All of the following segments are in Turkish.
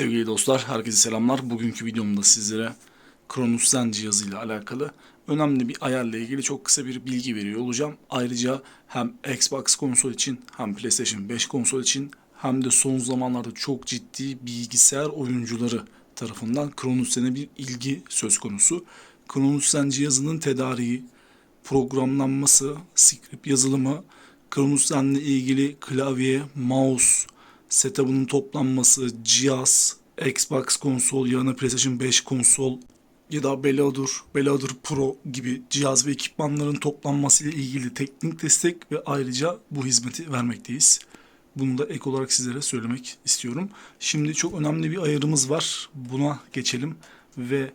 Sevgili dostlar, herkese selamlar. Bugünkü videomda sizlere Cronus Zen cihazıyla alakalı önemli bir ayarla ilgili çok kısa bir bilgi veriyor olacağım. Ayrıca hem Xbox konsol için hem PlayStation 5 konsol için hem de son zamanlarda çok ciddi bilgisayar oyuncuları tarafından Zen'e bir ilgi söz konusu. Zen cihazının tedariği, programlanması, script yazılımı, Zen'le ilgili klavye, mouse, setup'ının toplanması, cihaz, Xbox konsol yanına PlayStation 5 konsol ya da Beladur, Beladur Pro gibi cihaz ve ekipmanların toplanması ile ilgili teknik destek ve ayrıca bu hizmeti vermekteyiz. Bunu da ek olarak sizlere söylemek istiyorum. Şimdi çok önemli bir ayarımız var. Buna geçelim ve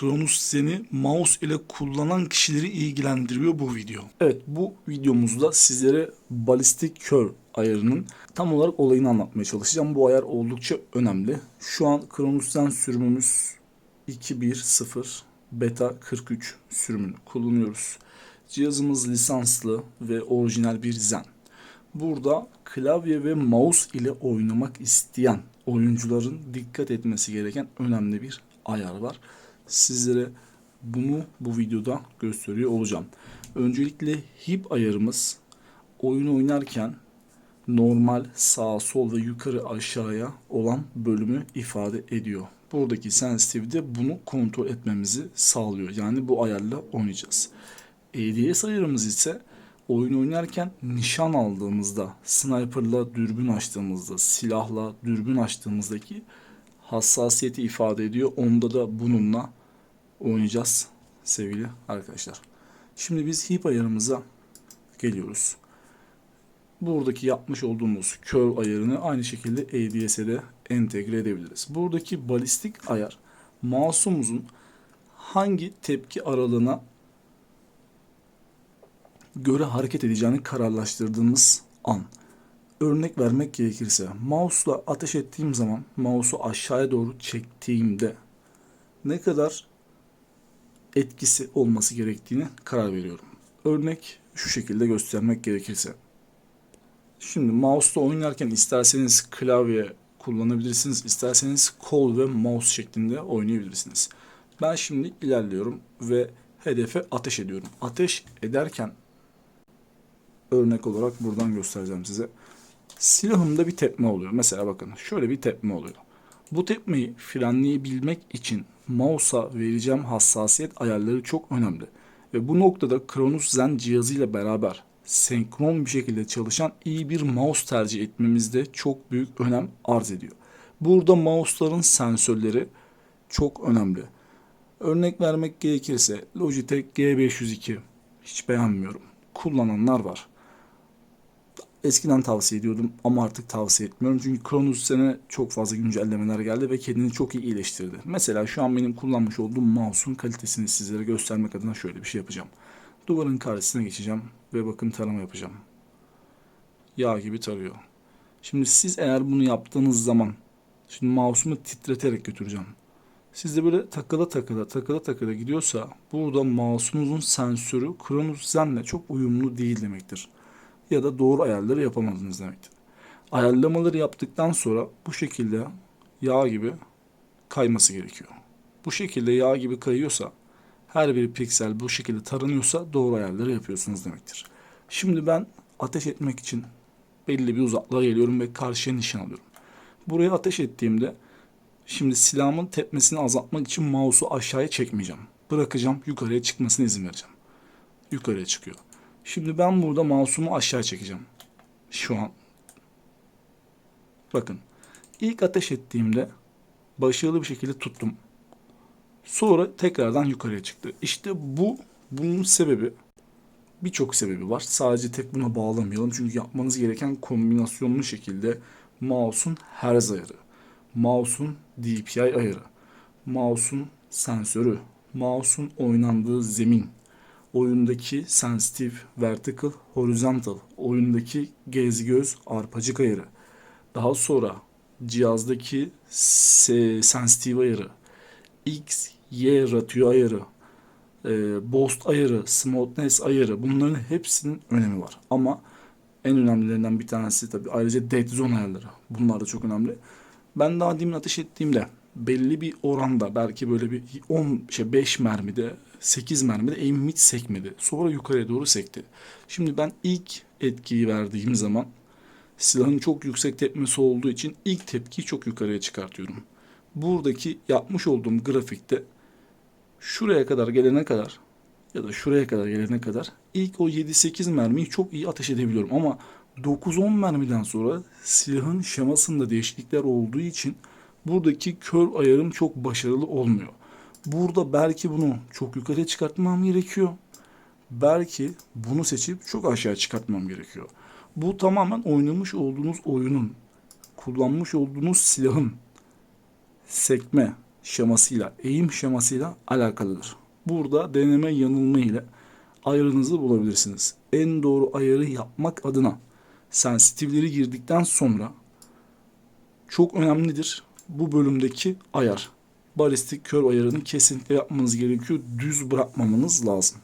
Cronus Zen'i mouse ile kullanan kişileri ilgilendiriyor bu video. Evet bu videomuzda sizlere balistik kör ayarının tam olarak olayını anlatmaya çalışacağım. Bu ayar oldukça önemli. Şu an Cronus Zen sürümümüz 2.1.0 beta 43 sürümünü kullanıyoruz. Cihazımız lisanslı ve orijinal bir Zen. Burada klavye ve mouse ile oynamak isteyen oyuncuların dikkat etmesi gereken önemli bir ayar var. Sizlere bunu bu videoda gösteriyor olacağım. Öncelikle hip ayarımız oyun oynarken normal sağ sol ve yukarı aşağıya olan bölümü ifade ediyor. Buradaki sensitivity de bunu kontrol etmemizi sağlıyor. Yani bu ayarla oynayacağız. ADS ayarımız ise oyun oynarken nişan aldığımızda, sniperla dürbün açtığımızda, silahla dürbün açtığımızdaki hassasiyeti ifade ediyor. Onda da bununla oynayacağız sevgili arkadaşlar. Şimdi biz hip ayarımıza geliyoruz. Buradaki yapmış olduğumuz curve ayarını aynı şekilde ADS'e de entegre edebiliriz. Buradaki balistik ayar mouse'umuzun hangi tepki aralığına göre hareket edeceğini kararlaştırdığımız an. Örnek vermek gerekirse mouse'la ateş ettiğim zaman mouse'u aşağıya doğru çektiğimde ne kadar etkisi olması gerektiğini karar veriyorum. Örnek şu şekilde göstermek gerekirse. Şimdi mouse'la oynarken isterseniz klavye kullanabilirsiniz, isterseniz kol ve mouse şeklinde oynayabilirsiniz. Ben şimdi ilerliyorum ve hedefe ateş ediyorum. Ateş ederken örnek olarak buradan göstereceğim size. Silahımda bir tepme oluyor. Mesela bakın şöyle bir tepme oluyor. Bu tepmeyi frenleyebilmek için mouse'a vereceğim hassasiyet ayarları çok önemli. Ve bu noktada Cronus Zen cihazıyla beraber senkron bir şekilde çalışan iyi bir mouse tercih etmemizde çok büyük önem arz ediyor. Burada mouse'ların sensörleri çok önemli. Örnek vermek gerekirse Logitech G502 hiç beğenmiyorum. Kullananlar var. Eskiden tavsiye ediyordum ama artık tavsiye etmiyorum. Çünkü Cronus sene çok fazla güncellemeler geldi ve kendini çok iyi iyileştirdi. Mesela şu an benim kullanmış olduğum mouse'un kalitesini sizlere göstermek adına şöyle bir şey yapacağım. Duvarın karşısına geçeceğim ve bakın tarama yapacağım. Yağ gibi tarıyor. Şimdi siz eğer bunu yaptığınız zaman şimdi mouse'umu titreterek götüreceğim. Sizde böyle takıla takıla takıla takıla gidiyorsa burada mouse'unuzun sensörü Cronus Zen'le çok uyumlu değil demektir. Ya da doğru ayarları yapamadınız demektir. Ayarlamaları yaptıktan sonra bu şekilde yağ gibi kayması gerekiyor. Bu şekilde yağ gibi kayıyorsa her bir piksel bu şekilde taranıyorsa doğru ayarları yapıyorsunuz demektir. Şimdi ben ateş etmek için belli bir uzaklığa geliyorum ve karşıya nişan alıyorum. Buraya ateş ettiğimde şimdi silahımın tepmesini azaltmak için mouse'u aşağıya çekmeyeceğim. Bırakacağım yukarıya çıkmasına izin vereceğim. Yukarıya çıkıyor. Şimdi ben burada mouse'umu aşağı çekeceğim. Şu an. Bakın. İlk ateş ettiğimde başarılı bir şekilde tuttum. Sonra tekrardan yukarıya çıktı. İşte bu bunun sebebi birçok sebebi var. Sadece tek buna bağlamayalım. Çünkü yapmanız gereken kombinasyonlu şekilde mouse'un hertz ayarı, mouse'un DPI ayarı, mouse'un sensörü, mouse'un oynandığı zemin, oyundaki sensitive, vertical, horizontal, oyundaki gez göz arpacık ayarı, daha sonra cihazdaki sensitive ayarı, X, Y ratio ayarı, e, Boost ayarı, Smoothness ayarı bunların hepsinin önemi var. Ama en önemlilerinden bir tanesi tabii ayrıca Dead Zone ayarları. Bunlar da çok önemli. Ben daha demin ateş ettiğimde belli bir oranda belki böyle bir 10 şey 5 mermide 8 mermide aim'im hiç sekmedi. Sonra yukarıya doğru sekti. Şimdi ben ilk etkiyi verdiğim zaman silahın çok yüksek tepmesi olduğu için ilk tepkiyi çok yukarıya çıkartıyorum. Buradaki yapmış olduğum grafikte şuraya kadar gelene kadar ya da şuraya kadar gelene kadar ilk o 7-8 mermiyi çok iyi ateş edebiliyorum ama 9-10 mermiden sonra silahın şemasında değişiklikler olduğu için buradaki kör ayarım çok başarılı olmuyor. Burada belki bunu çok yukarıya çıkartmam gerekiyor. Belki bunu seçip çok aşağı çıkartmam gerekiyor. Bu tamamen oynamış olduğunuz oyunun, kullanmış olduğunuz silahın sekme şemasıyla, eğim şemasıyla alakalıdır. Burada deneme yanılma ile ayarınızı bulabilirsiniz. En doğru ayarı yapmak adına sensitivleri girdikten sonra çok önemlidir bu bölümdeki ayar. Balistik kör ayarını kesinlikle yapmanız gerekiyor. Düz bırakmamanız lazım.